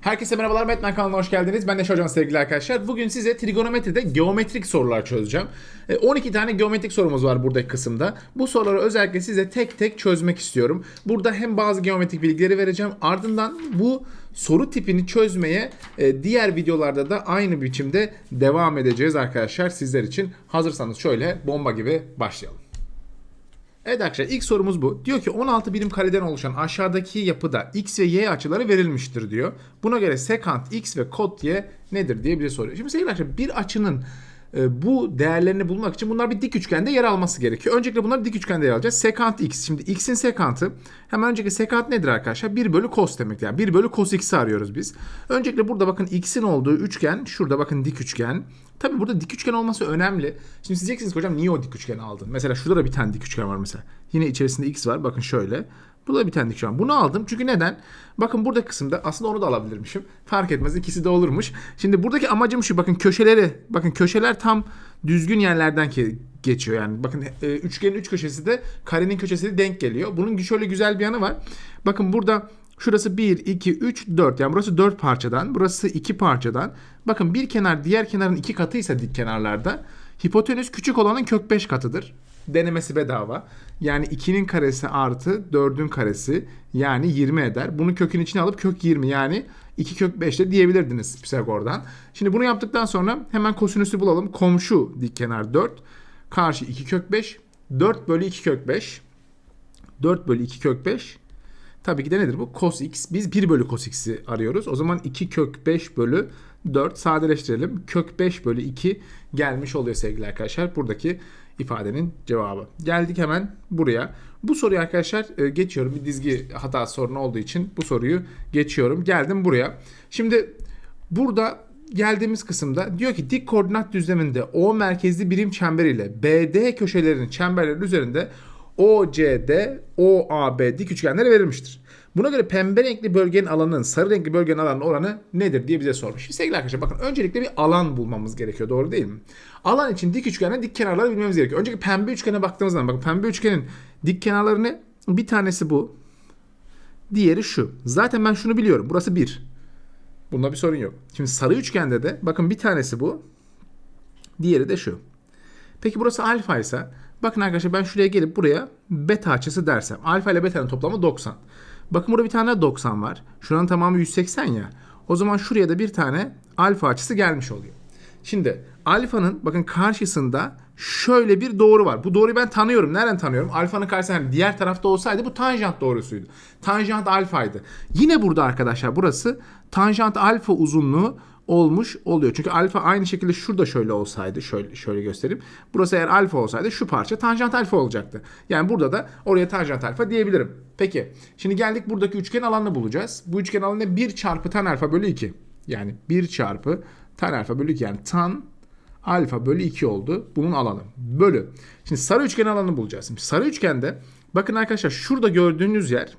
Herkese merhabalar Metmen kanalına hoş geldiniz. Ben de Hocam sevgili arkadaşlar. Bugün size trigonometride geometrik sorular çözeceğim. E, 12 tane geometrik sorumuz var buradaki kısımda. Bu soruları özellikle size tek tek çözmek istiyorum. Burada hem bazı geometrik bilgileri vereceğim. Ardından bu soru tipini çözmeye e, diğer videolarda da aynı biçimde devam edeceğiz arkadaşlar sizler için. Hazırsanız şöyle bomba gibi başlayalım. Evet arkadaşlar ilk sorumuz bu. Diyor ki 16 birim kareden oluşan aşağıdaki yapıda x ve y açıları verilmiştir diyor. Buna göre sekant x ve kot y nedir diye bize soruyor. Şimdi sevgili arkadaşlar bir açının e, bu değerlerini bulmak için bunlar bir dik üçgende yer alması gerekiyor. Öncelikle bunları dik üçgende yer alacağız. Sekant x. Şimdi x'in sekantı hemen önceki sekant nedir arkadaşlar? 1 bölü cos demek. Yani 1 bölü cos x'i arıyoruz biz. Öncelikle burada bakın x'in olduğu üçgen şurada bakın dik üçgen. Tabi burada dik üçgen olması önemli. Şimdi siz diyeceksiniz ki hocam niye o dik üçgeni aldın? Mesela şurada da bir tane dik üçgen var mesela. Yine içerisinde x var. Bakın şöyle. Burada bir tane dik üçgen. Bunu aldım çünkü neden? Bakın burada kısımda aslında onu da alabilirmişim. Fark etmez ikisi de olurmuş. Şimdi buradaki amacım şu. Bakın köşeleri. Bakın köşeler tam düzgün yerlerden ke- geçiyor yani. Bakın e, üçgenin üç köşesi de karenin köşesi de denk geliyor. Bunun şöyle güzel bir yanı var. Bakın burada Şurası 1, 2, 3, 4. Yani burası 4 parçadan. Burası 2 parçadan. Bakın bir kenar diğer kenarın iki katıysa dik kenarlarda. Hipotenüs küçük olanın kök 5 katıdır. Denemesi bedava. Yani 2'nin karesi artı 4'ün karesi yani 20 eder. Bunu kökün içine alıp kök 20 yani 2 kök 5 de diyebilirdiniz Pisagor'dan. Şimdi bunu yaptıktan sonra hemen kosinüsü bulalım. Komşu dik kenar 4. Karşı 2 kök 5. 4 bölü 2 kök 5. 4 bölü 2 kök 5. Tabii ki de nedir bu? Cos x. Biz 1 bölü cos x'i arıyoruz. O zaman 2 kök 5 bölü 4 sadeleştirelim. Kök 5 bölü 2 gelmiş oluyor sevgili arkadaşlar. Buradaki ifadenin cevabı. Geldik hemen buraya. Bu soruyu arkadaşlar e, geçiyorum. Bir dizgi hata sorunu olduğu için bu soruyu geçiyorum. Geldim buraya. Şimdi burada geldiğimiz kısımda diyor ki dik koordinat düzleminde O merkezli birim çemberiyle BD köşelerinin çemberleri üzerinde OCD, OAB dik üçgenleri verilmiştir. Buna göre pembe renkli bölgenin alanının sarı renkli bölgenin alanının oranı nedir diye bize sormuş. Şimdi sevgili arkadaşlar bakın öncelikle bir alan bulmamız gerekiyor doğru değil mi? Alan için dik üçgende dik kenarları bilmemiz gerekiyor. Önceki pembe üçgene baktığımız zaman bakın pembe üçgenin dik kenarları ne? Bir tanesi bu. Diğeri şu. Zaten ben şunu biliyorum. Burası 1. Bunda bir sorun yok. Şimdi sarı üçgende de bakın bir tanesi bu. Diğeri de şu. Peki burası alfa ise bakın arkadaşlar ben şuraya gelip buraya beta açısı dersem. Alfa ile beta'nın toplamı 90. Bakın burada bir tane 90 var. Şuranın tamamı 180 ya. O zaman şuraya da bir tane alfa açısı gelmiş oluyor. Şimdi alfanın bakın karşısında şöyle bir doğru var. Bu doğruyu ben tanıyorum. Nereden tanıyorum? Alfanın karşısında hani diğer tarafta olsaydı bu tanjant doğrusuydu. Tanjant alfaydı. Yine burada arkadaşlar burası tanjant alfa uzunluğu olmuş oluyor. Çünkü alfa aynı şekilde şurada şöyle olsaydı şöyle şöyle göstereyim. Burası eğer alfa olsaydı şu parça tanjant alfa olacaktı. Yani burada da oraya tanjant alfa diyebilirim. Peki şimdi geldik buradaki üçgen alanını bulacağız. Bu üçgen alanı 1 çarpı tan alfa bölü 2. Yani 1 çarpı tan alfa bölü 2 yani tan alfa bölü 2 oldu. Bunun alanı. Bölü. Şimdi sarı üçgen alanını bulacağız. Şimdi sarı üçgende bakın arkadaşlar şurada gördüğünüz yer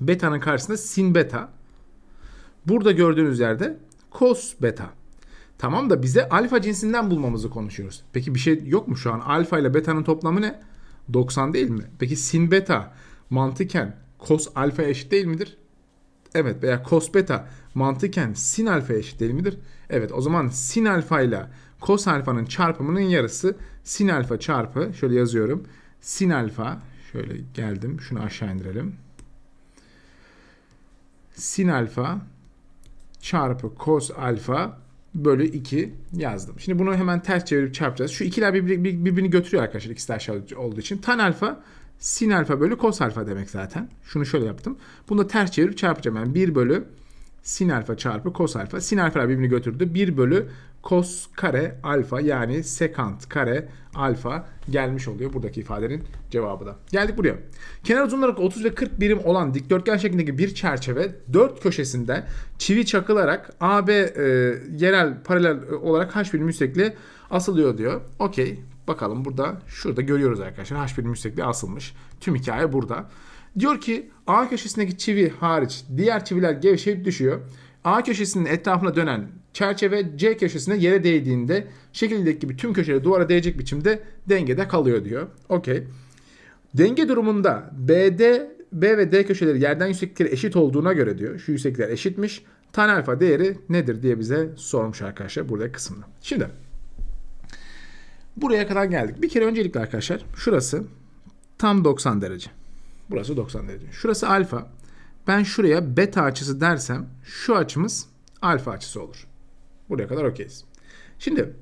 beta'nın karşısında sin beta. Burada gördüğünüz yerde cos beta. Tamam da bize alfa cinsinden bulmamızı konuşuyoruz. Peki bir şey yok mu şu an? Alfa ile beta'nın toplamı ne? 90 değil mi? Peki sin beta mantıken cos alfa eşit değil midir? Evet veya cos beta mantıken sin alfa eşit değil midir? Evet o zaman sin alfa ile cos alfanın çarpımının yarısı sin alfa çarpı şöyle yazıyorum. Sin alfa şöyle geldim şunu aşağı indirelim. Sin alfa çarpı cos alfa bölü 2 yazdım. Şimdi bunu hemen ters çevirip çarpacağız. Şu ikiler birbirini, birbirini götürüyor arkadaşlar ikisi de aşağı olduğu için. Tan alfa sin alfa bölü cos alfa demek zaten. Şunu şöyle yaptım. Bunu da ters çevirip çarpacağım. Yani 1 bölü sin alfa çarpı cos alfa. Sin alfa birbirini götürdü. 1 bölü cos kare alfa yani sekant kare alfa gelmiş oluyor buradaki ifadenin cevabı da. Geldik buraya. Kenar uzunluğu 30 ve 40 birim olan dikdörtgen şeklindeki bir çerçeve dört köşesinde çivi çakılarak AB e, yerel paralel olarak H birim yüksekliğe asılıyor diyor. Okey. Bakalım burada şurada görüyoruz arkadaşlar. H birim yüksekliğe asılmış. Tüm hikaye burada. Diyor ki A köşesindeki çivi hariç diğer çiviler gevşeyip düşüyor. A köşesinin etrafına dönen çerçeve C köşesine yere değdiğinde şekildeki gibi tüm köşeleri duvara değecek biçimde dengede kalıyor diyor. Okey. Denge durumunda BD, B ve D köşeleri yerden yükseklikleri eşit olduğuna göre diyor. Şu yükseklikler eşitmiş. Tan alfa değeri nedir diye bize sormuş arkadaşlar burada kısımda. Şimdi buraya kadar geldik. Bir kere öncelikle arkadaşlar şurası tam 90 derece. Burası 90 derece. Şurası alfa. Ben şuraya beta açısı dersem şu açımız alfa açısı olur. Buraya kadar okeyiz. Şimdi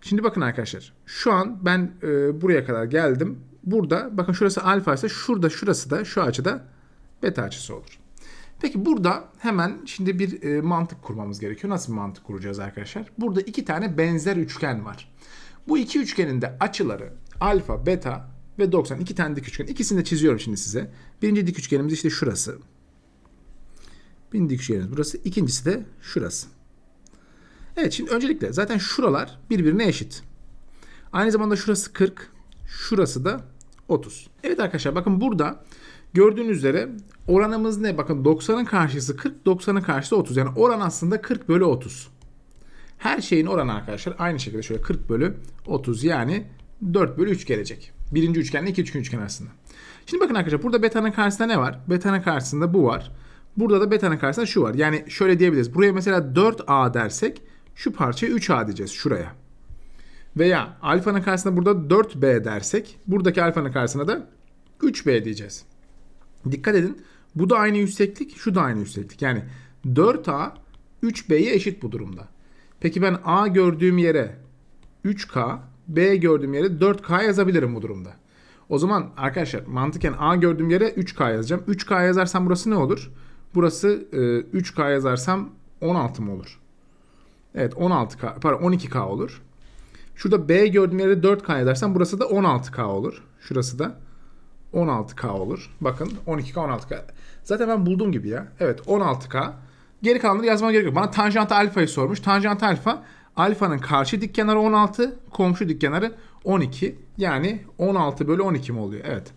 şimdi bakın arkadaşlar. Şu an ben e, buraya kadar geldim. Burada bakın şurası alfa ise şurada şurası da şu açıda beta açısı olur. Peki burada hemen şimdi bir e, mantık kurmamız gerekiyor. Nasıl bir mantık kuracağız arkadaşlar? Burada iki tane benzer üçgen var. Bu iki üçgenin de açıları alfa, beta ve 90. iki tane dik üçgen. İkisini de çiziyorum şimdi size. Birinci dik üçgenimiz işte şurası. Birinci dik üçgenimiz burası. İkincisi de şurası. Evet şimdi öncelikle zaten şuralar birbirine eşit. Aynı zamanda şurası 40. Şurası da 30. Evet arkadaşlar bakın burada gördüğünüz üzere oranımız ne? Bakın 90'ın karşısı 40, 90'ın karşısı 30. Yani oran aslında 40 bölü 30. Her şeyin oranı arkadaşlar aynı şekilde şöyle 40 bölü 30 yani 4 bölü 3 gelecek. Birinci üçgenle iki üçgen üçgen arasında. Şimdi bakın arkadaşlar burada beta'nın karşısında ne var? Beta'nın karşısında bu var. Burada da beta'nın karşısında şu var. Yani şöyle diyebiliriz. Buraya mesela 4a dersek şu parçaya 3a diyeceğiz şuraya. Veya alfanın karşısında burada 4b dersek buradaki alfanın karşısına da 3b diyeceğiz. Dikkat edin. Bu da aynı yükseklik, şu da aynı yükseklik. Yani 4a 3b'ye eşit bu durumda. Peki ben a gördüğüm yere 3k, b gördüğüm yere 4k yazabilirim bu durumda. O zaman arkadaşlar mantıken a gördüğüm yere 3k yazacağım. 3k yazarsam burası ne olur? Burası e, 3k yazarsam 16 mı olur? Evet 16k, pardon 12k olur. Şurada B gördüğüm yere 4K edersem burası da 16K olur. Şurası da 16K olur. Bakın 12K 16K. Zaten ben bulduğum gibi ya. Evet 16K. Geri kalanları yazmama gerek yok. Bana tanjant alfayı sormuş. Tanjant alfa alfanın karşı dik kenarı 16, komşu dik kenarı 12. Yani 16 bölü 12 mi oluyor? Evet.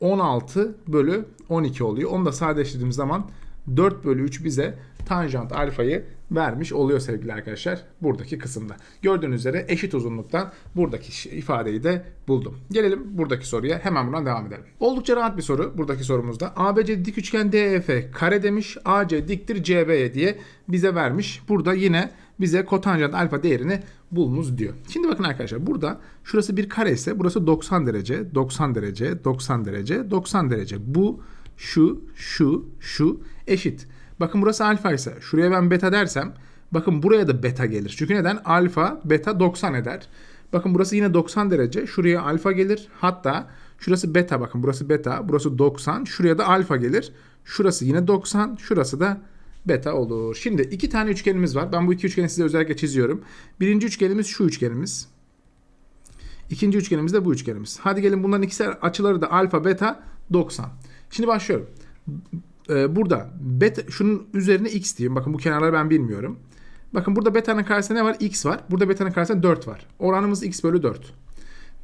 16 bölü 12 oluyor. Onu da sadeleştirdiğimiz zaman 4 bölü 3 bize tanjant alfayı vermiş oluyor sevgili arkadaşlar buradaki kısımda. Gördüğünüz üzere eşit uzunluktan buradaki ifadeyi de buldum. Gelelim buradaki soruya hemen buradan devam edelim. Oldukça rahat bir soru buradaki sorumuzda. ABC dik üçgen DEF kare demiş. AC diktir CB'ye diye bize vermiş. Burada yine bize kotanjant alfa değerini bulunuz diyor. Şimdi bakın arkadaşlar burada şurası bir kare ise burası 90 derece, 90 derece, 90 derece, 90 derece. Bu şu, şu, şu eşit. Bakın burası alfa ise şuraya ben beta dersem bakın buraya da beta gelir. Çünkü neden? Alfa beta 90 eder. Bakın burası yine 90 derece. Şuraya alfa gelir. Hatta şurası beta bakın burası beta. Burası 90. Şuraya da alfa gelir. Şurası yine 90. Şurası da beta olur. Şimdi iki tane üçgenimiz var. Ben bu iki üçgeni size özellikle çiziyorum. Birinci üçgenimiz şu üçgenimiz. İkinci üçgenimiz de bu üçgenimiz. Hadi gelin bunların ikisi açıları da alfa beta 90. Şimdi başlıyorum e, burada beta şunun üzerine x diyeyim. Bakın bu kenarları ben bilmiyorum. Bakın burada beta'nın karşısında ne var? x var. Burada beta'nın karşısında 4 var. Oranımız x bölü 4.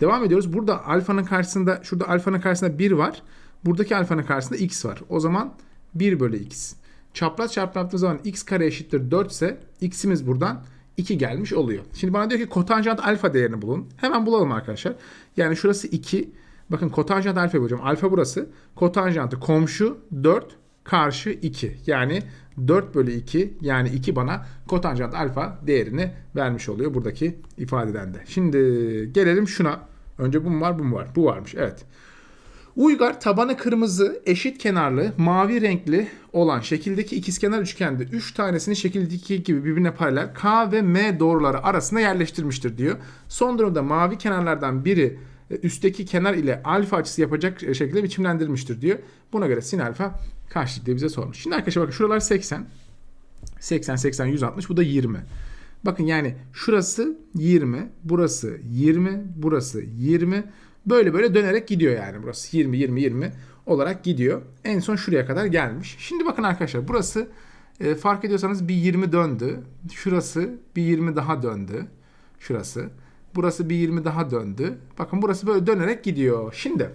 Devam ediyoruz. Burada alfanın karşısında şurada alfanın karşısında 1 var. Buradaki alfanın karşısında x var. O zaman 1 bölü x. Çapraz çarpma yaptığımız zaman x kare eşittir 4 ise x'imiz buradan 2 gelmiş oluyor. Şimdi bana diyor ki kotanjant alfa değerini bulun. Hemen bulalım arkadaşlar. Yani şurası 2. Bakın kotanjant alfa bulacağım. Alfa burası. Kotanjantı komşu 4 karşı 2. Yani 4 bölü 2 yani 2 bana kotanjant alfa değerini vermiş oluyor buradaki ifadeden de. Şimdi gelelim şuna. Önce bu mu var bu mu var? Bu varmış evet. Uygar tabanı kırmızı, eşit kenarlı, mavi renkli olan şekildeki ikizkenar üçgende 3 tanesini şekildeki gibi birbirine paralel K ve M doğruları arasında yerleştirmiştir diyor. Son durumda mavi kenarlardan biri e, üstteki kenar ile alfa açısı yapacak şekilde biçimlendirilmiştir diyor. Buna göre sin alfa kaç diye bize sormuş. Şimdi arkadaşlar bakın şuralar 80. 80, 80, 160 bu da 20. Bakın yani şurası 20, burası 20, burası 20. Böyle böyle dönerek gidiyor yani burası 20, 20, 20 olarak gidiyor. En son şuraya kadar gelmiş. Şimdi bakın arkadaşlar burası e, fark ediyorsanız bir 20 döndü. Şurası bir 20 daha döndü. Şurası. Burası bir 20 daha döndü. Bakın burası böyle dönerek gidiyor. Şimdi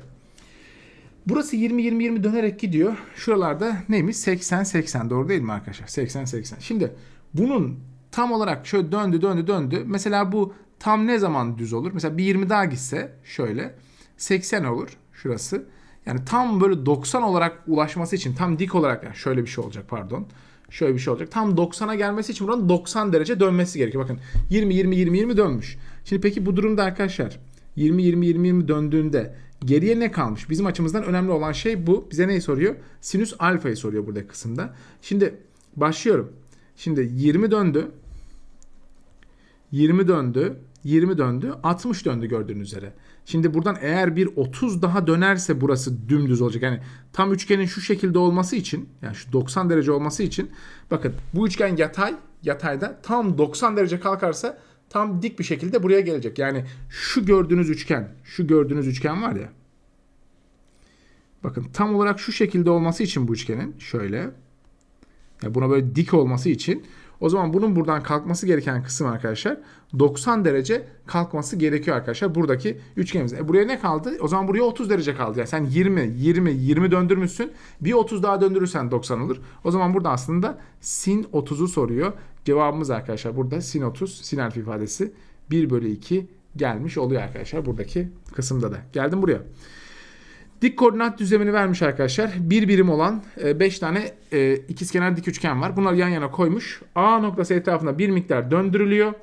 burası 20 20 20 dönerek gidiyor. Şuralarda neymiş? 80 80 doğru değil mi arkadaşlar? 80 80. Şimdi bunun tam olarak şöyle döndü döndü döndü. Mesela bu tam ne zaman düz olur? Mesela bir 20 daha gitse şöyle 80 olur şurası. Yani tam böyle 90 olarak ulaşması için tam dik olarak yani şöyle bir şey olacak pardon. Şöyle bir şey olacak. Tam 90'a gelmesi için buranın 90 derece dönmesi gerekiyor. Bakın 20 20 20 20 dönmüş. Şimdi peki bu durumda arkadaşlar 20 20 20 20 döndüğünde geriye ne kalmış? Bizim açımızdan önemli olan şey bu. Bize neyi soruyor? Sinüs alfayı soruyor burada kısımda. Şimdi başlıyorum. Şimdi 20 döndü. 20 döndü. 20 döndü. 60 döndü gördüğünüz üzere. Şimdi buradan eğer bir 30 daha dönerse burası dümdüz olacak. Yani tam üçgenin şu şekilde olması için yani şu 90 derece olması için bakın bu üçgen yatay yatayda tam 90 derece kalkarsa tam dik bir şekilde buraya gelecek. Yani şu gördüğünüz üçgen, şu gördüğünüz üçgen var ya. Bakın tam olarak şu şekilde olması için bu üçgenin şöyle yani buna böyle dik olması için o zaman bunun buradan kalkması gereken kısım arkadaşlar 90 derece kalkması gerekiyor arkadaşlar buradaki üçgenimiz. E buraya ne kaldı? O zaman buraya 30 derece kaldı. Yani sen 20, 20, 20 döndürmüşsün. Bir 30 daha döndürürsen 90 olur. O zaman burada aslında sin 30'u soruyor. Cevabımız arkadaşlar burada sin 30, sin alfa ifadesi 1 bölü 2 gelmiş oluyor arkadaşlar buradaki kısımda da. Geldim buraya. Dik koordinat düzlemini vermiş arkadaşlar. Bir birim olan 5 tane e, ikizkenar dik üçgen var. Bunları yan yana koymuş. A noktası etrafında bir miktar döndürülüyor.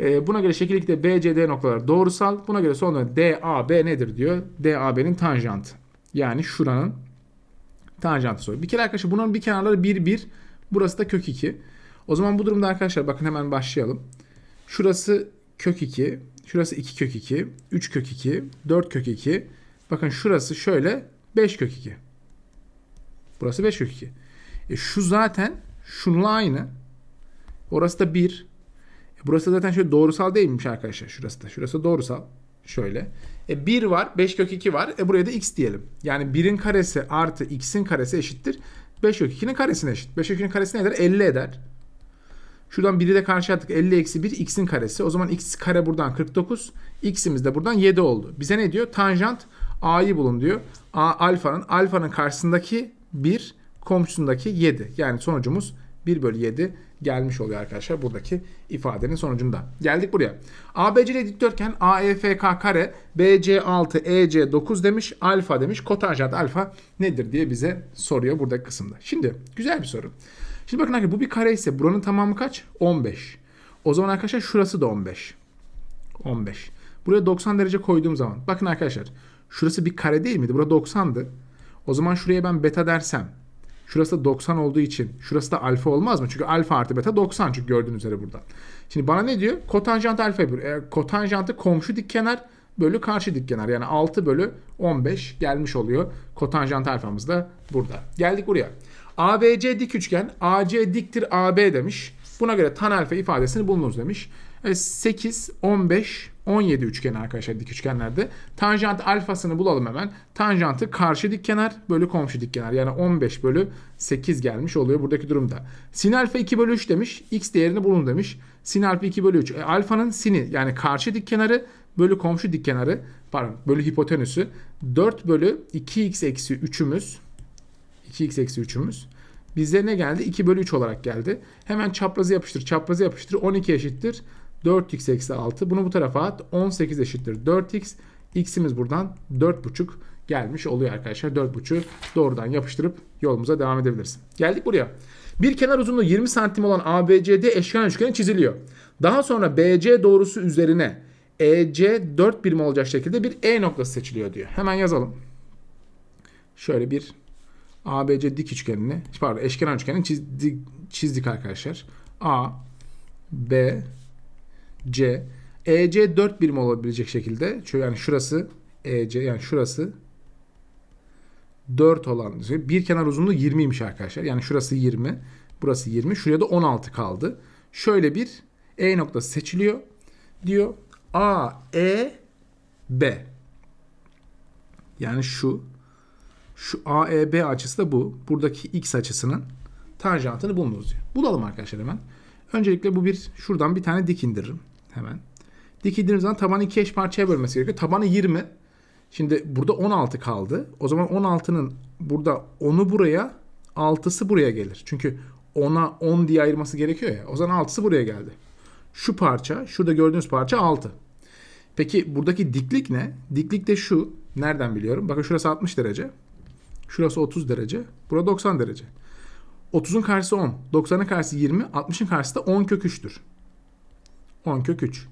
E, buna göre şekil 2'de B, C, D noktaları doğrusal. Buna göre sonra D, A, B nedir diyor. D, A, B'nin tanjantı. Yani şuranın tanjantı soruyor. Bir kere arkadaşlar bunun bir kenarları 1, 1. Burası da kök 2. O zaman bu durumda arkadaşlar bakın hemen başlayalım. Şurası kök 2. Şurası 2 kök 2. 3 kök 2. 4 kök 2. Bakın şurası şöyle 5 kök 2. Burası 5 kök 2. E şu zaten şununla aynı. Orası da 1. E burası zaten şöyle doğrusal değilmiş arkadaşlar. Şurası da. Şurası doğrusal. Şöyle. E 1 var. 5 kök 2 var. E buraya da x diyelim. Yani 1'in karesi artı x'in karesi eşittir. 5 kök 2'nin karesine eşit. 5 kök 2'nin karesi ne eder? 50 eder. Şuradan 1'i de karşı attık. 50 eksi 1 x'in karesi. O zaman x kare buradan 49. x'imiz de buradan 7 oldu. Bize ne diyor? Tanjant a'yı bulun diyor. A alfanın alfanın karşısındaki 1 komşusundaki 7. Yani sonucumuz 1 bölü 7 gelmiş oluyor arkadaşlar buradaki ifadenin sonucunda. Geldik buraya. ABCD dikdörtgen AEFK kare BC 6 EC 9 demiş. Alfa demiş. Kotanjant alfa nedir diye bize soruyor buradaki kısımda. Şimdi güzel bir soru. Şimdi bakın arkadaşlar bu bir kare ise buranın tamamı kaç? 15. O zaman arkadaşlar şurası da 15. 15. Buraya 90 derece koyduğum zaman. Bakın arkadaşlar. Şurası bir kare değil miydi? Burada 90'dı. O zaman şuraya ben beta dersem. Şurası da 90 olduğu için. Şurası da alfa olmaz mı? Çünkü alfa artı beta 90 çünkü gördüğünüz üzere burada. Şimdi bana ne diyor? Kotanjant alfa. E, kotanjantı komşu dik kenar bölü karşı dik kenar. Yani 6 bölü 15 gelmiş oluyor. Kotanjant alfamız da burada. Geldik buraya. ABC dik üçgen. AC diktir AB demiş. Buna göre tan alfa ifadesini bulunuz demiş. 8, 15, 17 üçgen arkadaşlar dik üçgenlerde. Tanjant alfasını bulalım hemen. Tanjantı karşı dik kenar bölü komşu dik kenar. Yani 15 bölü 8 gelmiş oluyor buradaki durumda. Sin alfa 2 bölü 3 demiş. X değerini bulun demiş. Sin alfa 2 bölü 3. E, alfanın sini yani karşı dik kenarı bölü komşu dik kenarı pardon bölü hipotenüsü 4 bölü 2x eksi 3'ümüz 2x eksi 3'ümüz Bize ne geldi? 2 bölü 3 olarak geldi. Hemen çaprazı yapıştır. Çaprazı yapıştır. 12 eşittir. 4x eksi 6. Bunu bu tarafa at. 18 eşittir 4x. X'imiz buradan 4,5 gelmiş oluyor arkadaşlar. 4,5'ü doğrudan yapıştırıp yolumuza devam edebiliriz. Geldik buraya. Bir kenar uzunluğu 20 santim olan ABCD eşkenar üçgeni çiziliyor. Daha sonra BC doğrusu üzerine EC 4 birim olacak şekilde bir E noktası seçiliyor diyor. Hemen yazalım. Şöyle bir ABC dik üçgenini, pardon eşkenar üçgenini çizdik, çizdik arkadaşlar. A, B, C. EC 4 birim olabilecek şekilde. Yani şurası EC yani şurası 4 olan bir kenar uzunluğu 20'ymiş arkadaşlar. Yani şurası 20, burası 20. Şuraya da 16 kaldı. Şöyle bir E noktası seçiliyor. Diyor A, E, B. Yani şu şu AEB açısı da bu. Buradaki X açısının tanjantını bulunuz diyor. Bulalım arkadaşlar hemen. Öncelikle bu bir şuradan bir tane dik indiririm. Hemen. Dik zaman tabanı iki eş parçaya bölmesi gerekiyor. Tabanı 20. Şimdi burada 16 kaldı. O zaman 16'nın burada 10'u buraya 6'sı buraya gelir. Çünkü 10'a 10 diye ayırması gerekiyor ya. O zaman 6'sı buraya geldi. Şu parça, şurada gördüğünüz parça 6. Peki buradaki diklik ne? Diklik de şu. Nereden biliyorum? Bakın şurası 60 derece. Şurası 30 derece. Burada 90 derece. 30'un karşısı 10. 90'ın karşısı 20. 60'ın karşısı da 10 kök 3'tür. 10 kök 3.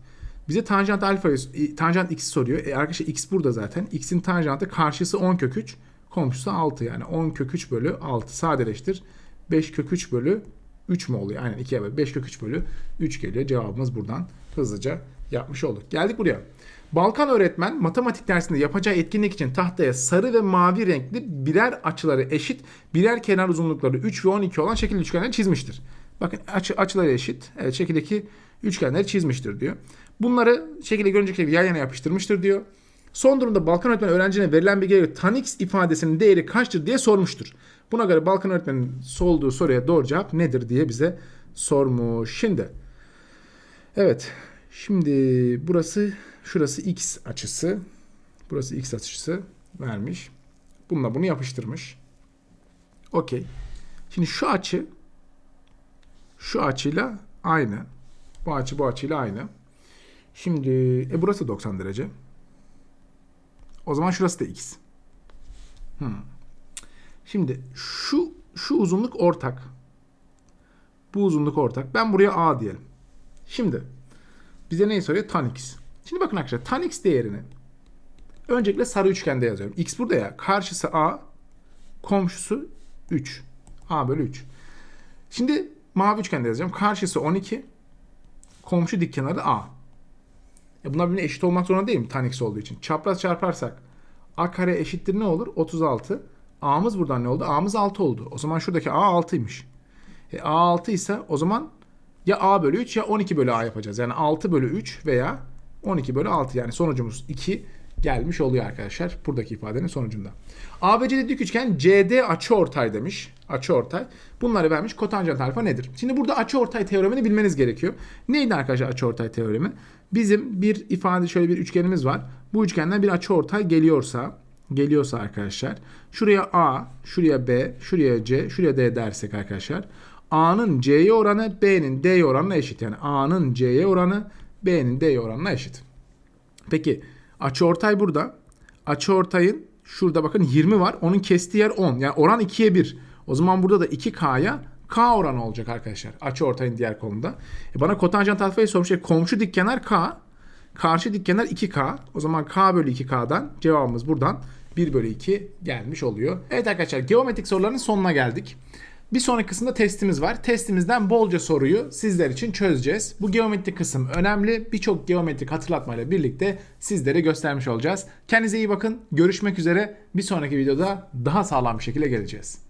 Bize tanjant alfayı, e, tanjant x soruyor. E arkadaşlar x burada zaten. x'in tanjantı karşısı 10 kök 3. Komşusu 6 yani. 10 kök 3 bölü 6 sadeleştir. 5 kök 3 bölü 3 mü oluyor? Aynen 2'ye böl. 5 kök 3 bölü 3 geliyor. Cevabımız buradan hızlıca yapmış olduk. Geldik buraya. Balkan öğretmen matematik dersinde yapacağı etkinlik için tahtaya sarı ve mavi renkli birer açıları eşit, birer kenar uzunlukları 3 ve 12 olan şekil üçgenleri çizmiştir. Bakın açı, açıları eşit. Evet, şekildeki üçgenleri çizmiştir diyor. Bunları şekilde görünceki gibi yan yana yapıştırmıştır diyor. Son durumda Balkan öğretmen öğrencine verilen bilgiye göre tan ifadesinin değeri kaçtır diye sormuştur. Buna göre Balkan öğretmenin sorduğu soruya doğru cevap nedir diye bize sormuş. Şimdi evet şimdi burası şurası x açısı. Burası x açısı vermiş. Bununla bunu yapıştırmış. Okey. Şimdi şu açı şu açıyla aynı. Bu açı bu açıyla aynı. Şimdi e burası 90 derece. O zaman şurası da x. Hmm. Şimdi şu şu uzunluk ortak. Bu uzunluk ortak. Ben buraya a diyelim. Şimdi bize neyi soruyor? Tan x. Şimdi bakın arkadaşlar tan x değerini öncelikle sarı üçgende yazıyorum. X burada ya. Karşısı a, komşusu 3. a bölü 3. Şimdi mavi üçgende yazacağım. Karşısı 12, komşu dik kenarı a. E bunlar birbirine eşit olmak zorunda değil mi? Tan x olduğu için. Çapraz çarparsak a kare eşittir ne olur? 36. A'mız buradan ne oldu? A'mız 6 oldu. O zaman şuradaki A 6'ymış. E, A 6 ise o zaman ya A bölü 3 ya 12 bölü A yapacağız. Yani 6 bölü 3 veya 12 bölü 6 yani sonucumuz 2 gelmiş oluyor arkadaşlar. Buradaki ifadenin sonucunda. ABC'de dik üçgen CD açıortay demiş. Açıortay. Bunları vermiş. Kotanjant alfa nedir? Şimdi burada açıortay teoremini bilmeniz gerekiyor. Neydi arkadaşlar açıortay teoremi? Bizim bir ifade şöyle bir üçgenimiz var. Bu üçgenden bir açıortay geliyorsa geliyorsa arkadaşlar şuraya A, şuraya B, şuraya C, şuraya D dersek arkadaşlar A'nın C'ye oranı B'nin D'ye oranına eşit. Yani A'nın C'ye oranı B'nin D'ye oranına eşit. Peki açıortay burada. Açıortayın şurada bakın 20 var. Onun kestiği yer 10. Yani oran 2'ye 1. O zaman burada da 2K'ya K oranı olacak arkadaşlar. Açıortayın diğer kolunda. E bana kotanjant alfayı sormuş. E komşu dikkenar K. Karşı dikkenar 2K. O zaman K bölü 2K'dan cevabımız buradan 1 bölü 2 gelmiş oluyor. Evet arkadaşlar geometrik soruların sonuna geldik. Bir sonraki kısımda testimiz var. Testimizden bolca soruyu sizler için çözeceğiz. Bu geometrik kısım önemli. Birçok geometrik hatırlatmayla birlikte sizlere göstermiş olacağız. Kendinize iyi bakın. Görüşmek üzere. Bir sonraki videoda daha sağlam bir şekilde geleceğiz.